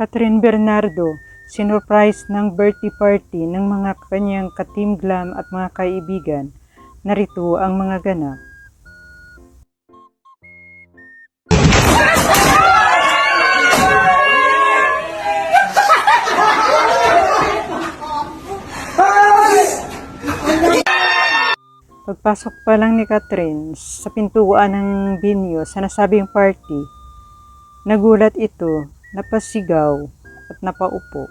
Catherine Bernardo, sinurprise ng birthday party ng mga kanyang ka-team glam at mga kaibigan. Narito ang mga ganap. Pagpasok pa lang ni Catherine sa pintuan ng venue sa nasabing party, nagulat ito, napasigaw at napaupo.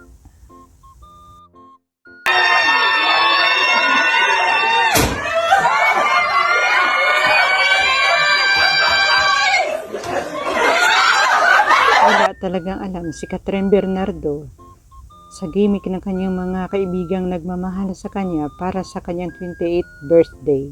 Wala talagang alam si Catherine Bernardo sa gimmick ng kanyang mga kaibigang nagmamahal sa kanya para sa kanyang 28th birthday.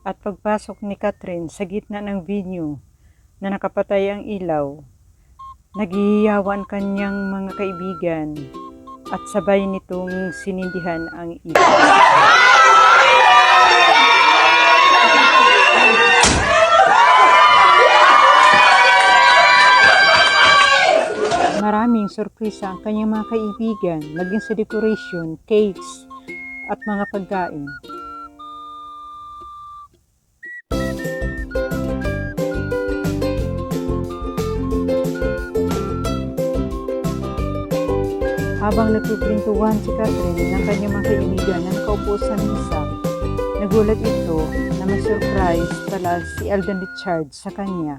At pagpasok ni Catherine sa gitna ng venue na nakapatay ang ilaw, nagihiyawan kanyang mga kaibigan at sabay nitong sinindihan ang ilaw. Maraming sorpresa ang kanyang mga kaibigan, maging sa decoration, cakes, at mga pagkain. Habang nagpipintuan si Catherine ng kanyang mga kaibigan na nakaupo sa misa, nagulat ito na may surprise pala si Alden Richards sa kanya.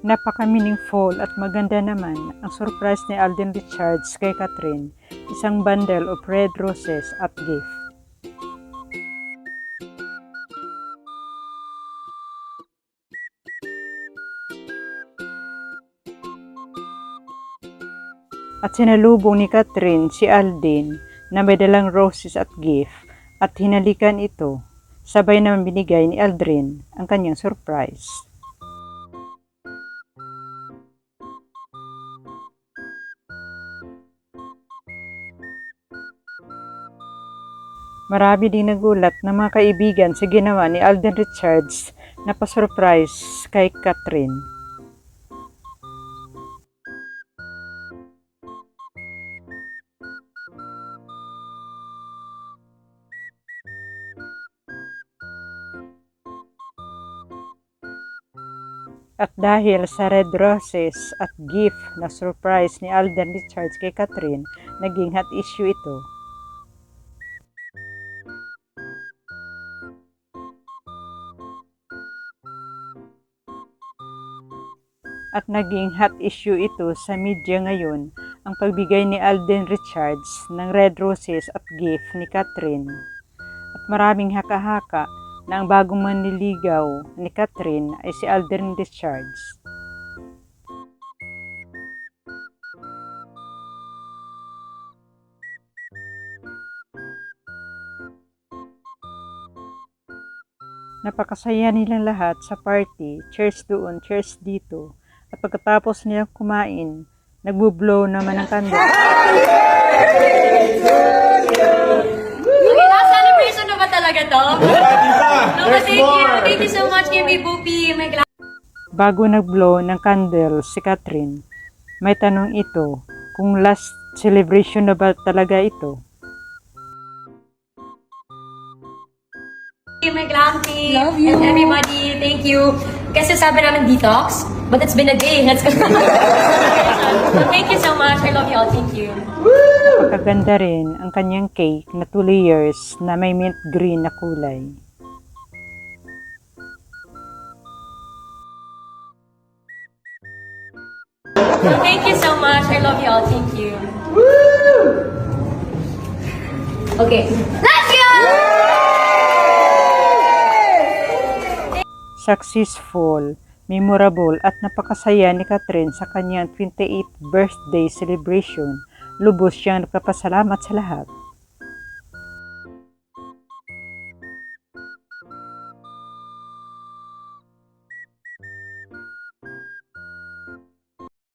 Napaka-meaningful at maganda naman ang surprise ni Alden Richards kay Catherine, isang bundle of red roses at gift. At sinalubong ni Catherine si Alden na may dalang roses at gift at hinalikan ito. Sabay naman binigay ni Aldrin ang kanyang surprise. Marami ding nagulat ng mga kaibigan sa ginawa ni Alden Richards na pa-surprise kay Catherine. At dahil sa red roses at gift na surprise ni Alden Richards kay Catherine, naging hot issue ito. At naging hot issue ito sa media ngayon ang pagbigay ni Alden Richards ng red roses at gift ni Catherine. At maraming haka-haka na ang bagong manliligaw ni Catherine ay si Alden Richards. Napakasaya nilang lahat sa party, cheers doon, cheers dito. At pagkatapos nilang kumain, nagbo-blow naman ang kandila. Okay, last celebration na ba talaga to? No, but thank you. Thank you so much, Kimmy Boopy. My gla- Bago nag-blow ng candle si Catherine, may tanong ito kung last celebration na ba talaga ito. my glam team. Love you. And everybody, thank you. Kasi sabi namin detox, but it's been a day. Let's go. so, thank you so much. I love you all. Thank you. Napakaganda rin ang kanyang cake na 2 layers na may mint green na kulay. So, thank you so much. I love you all. Thank you. Okay. Let's go! Successful, memorable at napakasaya ni Catherine sa kanyang 28th birthday celebration. Lubos siyang nagpapasalamat sa lahat.